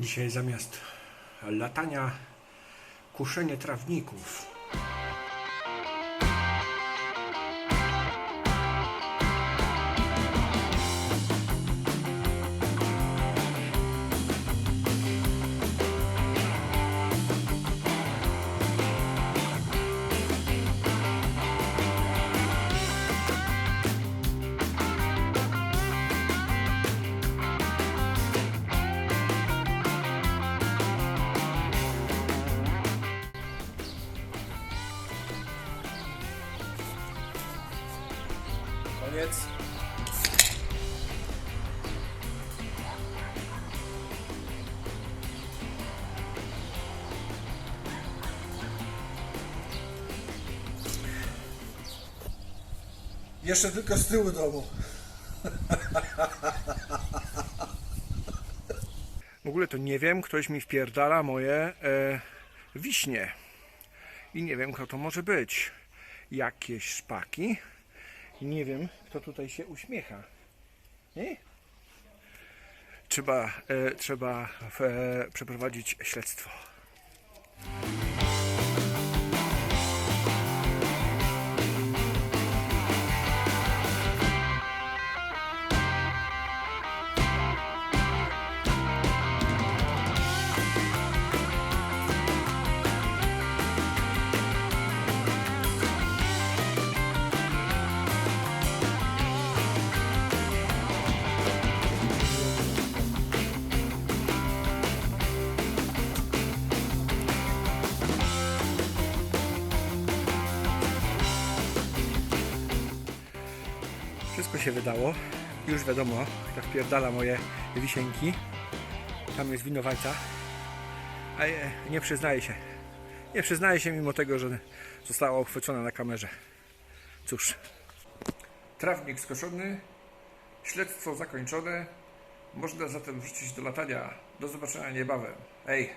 Dzisiaj zamiast latania kuszenie trawników. Koniec. Jeszcze tylko z tyłu domu. W ogóle to nie wiem, ktoś mi wpierdala moje e, wiśnie. I nie wiem, kto to może być. Jakieś szpaki. Nie wiem, kto tutaj się uśmiecha. Nie? Trzeba, e, trzeba e, przeprowadzić śledztwo. Wszystko się wydało. Już wiadomo, kto wpierdala moje wisienki. Tam jest winowajca. A nie przyznaje się. Nie przyznaje się mimo tego, że została uchwycona na kamerze. Cóż. Trawnik skoszony. Śledztwo zakończone. Można zatem wrócić do latania. Do zobaczenia niebawem. Hej!